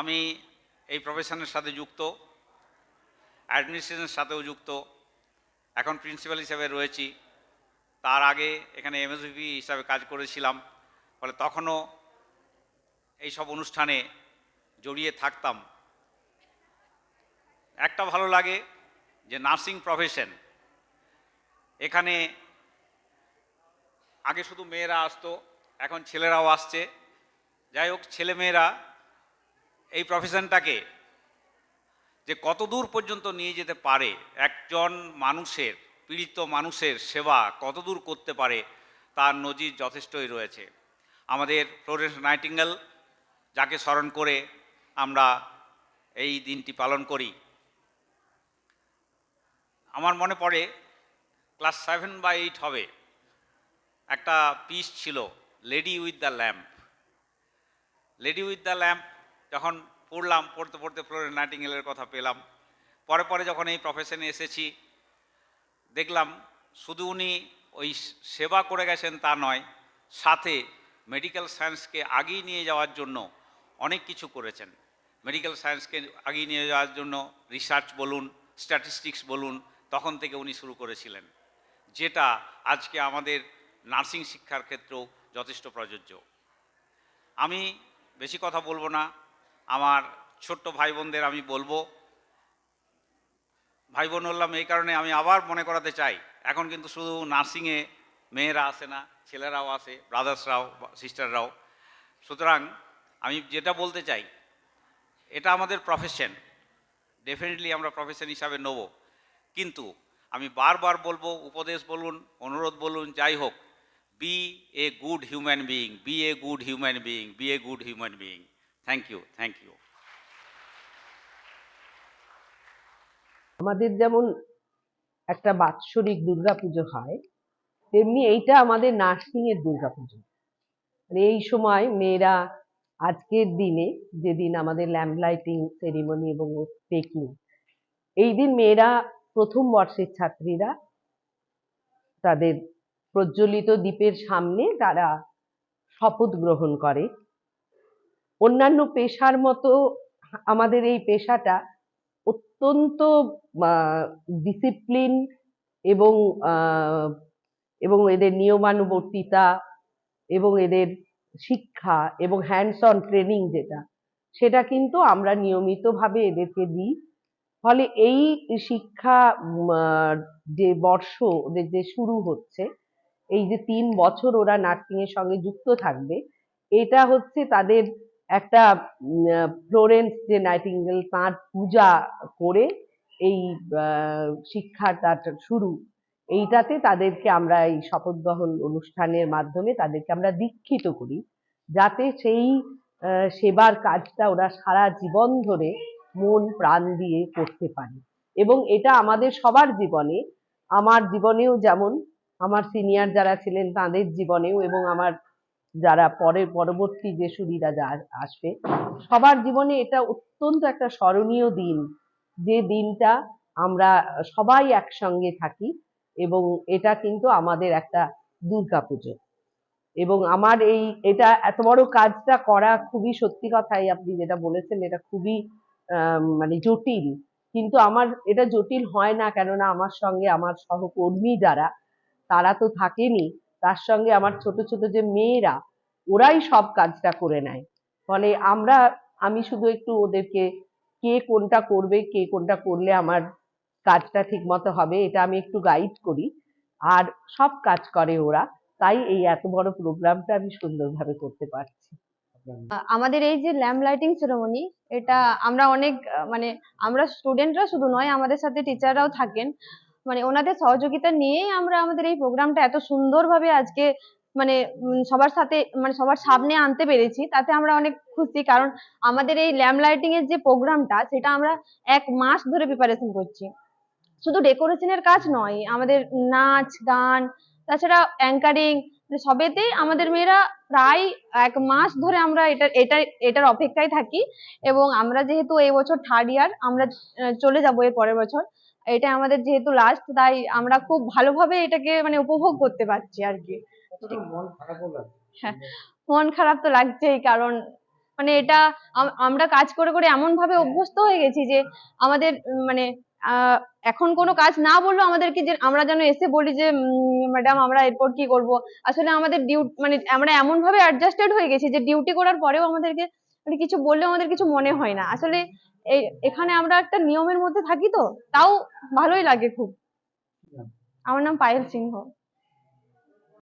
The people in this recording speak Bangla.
আমি এই প্রফেশনের সাথে যুক্ত অ্যাডমিনিস্ট্রেশনের সাথেও যুক্ত, এখন প্রিন্সিপাল হিসাবে রয়েছি। তার আগে এখানে এমএসভি হিসাবে কাজ করেছিলাম, ফলে তখনও এই সব অনুষ্ঠানে জড়িয়ে থাকতাম। একটা ভালো লাগে যে নার্সিং প্রফেশন এখানে আগে শুধু মেয়েরা আসতো, এখন ছেলেরাও আসছে। যাই হোক, ছেলেমেয়েরা এই প্রফেশনটাকে যে কত দূর পর্যন্ত নিয়ে যেতে পারে, একজন মানুষের, পীড়িত মানুষের সেবা কত দূর করতে পারে, তার নজির যথেষ্টই রয়েছে। আমাদের ফ্লোরেন্স নাইটিঙ্গেল, যাকে স্মরণ করে আমরা এই দিনটি পালন করি। আমার মনে পড়ে, ক্লাস সেভেন বা এইট হবে, একটা পিস ছিল, lady with the lamp. Lady with the lamp যখন পড়লাম, পড়তে পড়তে ফ্লোরেন নাইটিঙ্গেলের কথা পেলাম। পরে পরে যখন এই প্রফেশনে এসেছি, দেখলাম শুধু উনি ওই সেবা করে গেছেন তা নয়, সাথে মেডিকেল সায়েন্সকে আগিয়ে নিয়ে যাওয়ার জন্য অনেক কিছু করেছেন। মেডিকেল সায়েন্সকে আগিয়ে নিয়ে যাওয়ার জন্য রিসার্চ বলুন স্ট্যাটিস্টিক্স বলুন, তখন থেকে উনি শুরু করেছিলেন, যেটা আজকে আমাদের নার্সিং শিক্ষার ক্ষেত্রেও যথেষ্ট প্রযোজ্য। আমি বেশি কথা বলব না আমার ছোট্ট ভাই বোনদের আমি বলব ভাই বোন হলাম এই কারণে আমি আবার মনে করাতে চাই, এখন কিন্তু শুধু নার্সিংয়ে মেয়েরা আসে না, ছেলেরাও আসে, ব্রাদার্সরাও, সিস্টাররাও। সুতরাং আমি যেটা বলতে চাই, এটা আমাদের প্রফেশন ডেফিনেটলি আমরা প্রফেশন হিসাবে নেব। কিন্তু আমি বারবার বলব, উপদেশ বলুন, অনুরোধ বলুন, যাই হোক be a good human being be a good human being be a good human being thank you thank you আমাদের যেমন একটা বাৎসরিক দুর্গাপুজো হয়, তেমনি এইটা আমাদের নার্সিং এর দুর্গাপুজো। মানে এই সময় মেয়েরা আজকের দিনে যেদিন আমাদের ল্যাম্প লাইটিং সেরিমনি এবং টেকিং এই দিন মেয়েরা প্রথম বর্ষের ছাত্রীরা তাদের প্রজ্বলিত দ্বীপের সামনে তারা শপথ গ্রহণ করে। অন্যান্য পেশার মতো আমাদের এই পেশাটা অত্যন্ত ডিসিপ্লিন এবং এবং এদের নিয়মানুবর্তিতা এবং এদের শিক্ষা এবং হ্যান্ডস অন ট্রেনিং যেটা, সেটা কিন্তু আমরা নিয়মিতভাবে এদেরকে দিই। ফলে এই শিক্ষা যে বর্ষ ওদের যে শুরু হচ্ছে, এই যে তিন বছর ওরা নার্সিং এর সঙ্গে যুক্ত থাকবে, এটা হচ্ছে তাদের একটা ফ্লোরেন্স যে নাইটিঙ্গেল তাঁর পূজা করে এই আহ, শিক্ষাটা শুরু। এইটাতে তাদেরকে আমরা এই শপথ গ্রহণ অনুষ্ঠানের মাধ্যমে তাদেরকে আমরা দীক্ষিত করি যাতে সেই সেবার কাজটা ওরা সারা জীবন ধরে মন প্রাণ দিয়ে করতে পারে। এবং এটা আমাদের সবার জীবনে আমার জীবনেও যেমন আমার সিনিয়র যারা ছিলেন তাদের জীবনেও এবং আমার যারা পরে, পরবর্তী যে সুবিধা যা আসবে, সবার জীবনে এটা অত্যন্ত একটা স্মরণীয় দিন। যে দিনটা আমরা সবাই একসঙ্গে থাকি এবং এটা কিন্তু আমাদের একটা দুর্গাপুজো এবং আমার এই, এটা এত বড় কাজটা করা খুবই সত্যি কথাই আপনি যেটা বলেছেন, এটা খুবই মানে জটিল। কিন্তু আমার এটা জটিল হয় না, কেননা আমার সঙ্গে আমার সহকর্মী যারা, তারা তো থাকেনি। তার সঙ্গে আমার ছোট ছোট যে মেয়েরা ওরাই সব কাজটা করে নেয়। ফলে আমরা, আমি শুধু একটু ওদেরকে কে কোনটা করবে, কে কোনটা করলে আমার কাজটা ঠিক মতো হবে, এটা আমি একটু গাইড করি। আর সব কাজ করে ওরা, তাই এই এত বড় প্রোগ্রামটা আমি সুন্দরভাবে করতে পারছি। আমাদের এই যে ল্যাম্প লাইটিং সেরেমনি এটা আমরা অনেক মানে আমরা স্টুডেন্টরা শুধু নয়, আমাদের সাথে টিচাররাও থাকেন। মানে ওনাদের সহযোগিতা নিয়েই আমরা আমাদের এই প্রোগ্রামটা এত সুন্দরভাবে আজকে মানে সবার সাথে মানে সবার সামনে আনতে পেরেছি, তাতে আমরা অনেক খুশি। কারণ আমাদের এই ল্যাম্প লাইটিং এর যে প্রোগ্রামটা, সেটা আমরা এক মাস ধরে প্রিপারেশন করছি। শুধু ডেকোরেশনের কাজ নয়, আমাদের নাচ, গান, তাছাড়া অ্যাঙ্কারিং সবেতেই আমাদের মেয়েরা প্রায় এক মাস ধরে আমরা এটা এটা, এটার অপেক্ষায় থাকি। এবং আমরা যেহেতু এই বছর থার্ড ইয়ার আমরা চলে যাব এর পরের বছর। এটা আমাদের যেহেতু লাস্ট তাই আমরা খুব ভালোভাবে এটাকে মানে উপভোগ করতে পারছি আর কি। মন হ্যাঁ। মন খারাপ তো লাগছেই কারণ মানে এটা আমরা কাজ করে করে এমন ভাবে অভ্যস্ত হয়ে গেছি যে আমাদের মানে এখন কোনো কাজ না বললেও আমাদেরকে যে আমরা যেন এসে বলি যে ম্যাডাম আমরা এরপর কি করব? আসলে আমাদের ডিউটি মানে আমরা এমন ভাবে অ্যাডজাস্টেড হয়ে গেছি যে ডিউটি করার পরেও আমাদেরকে মানে কিছু বললেও আমাদের কিছু মনে হয় না। আসলে এই এখানে আমরা একটা নিয়মের মধ্যে থাকি তো তাও ভালোই লাগে খুব। আমার নাম পায়েল সিংহ।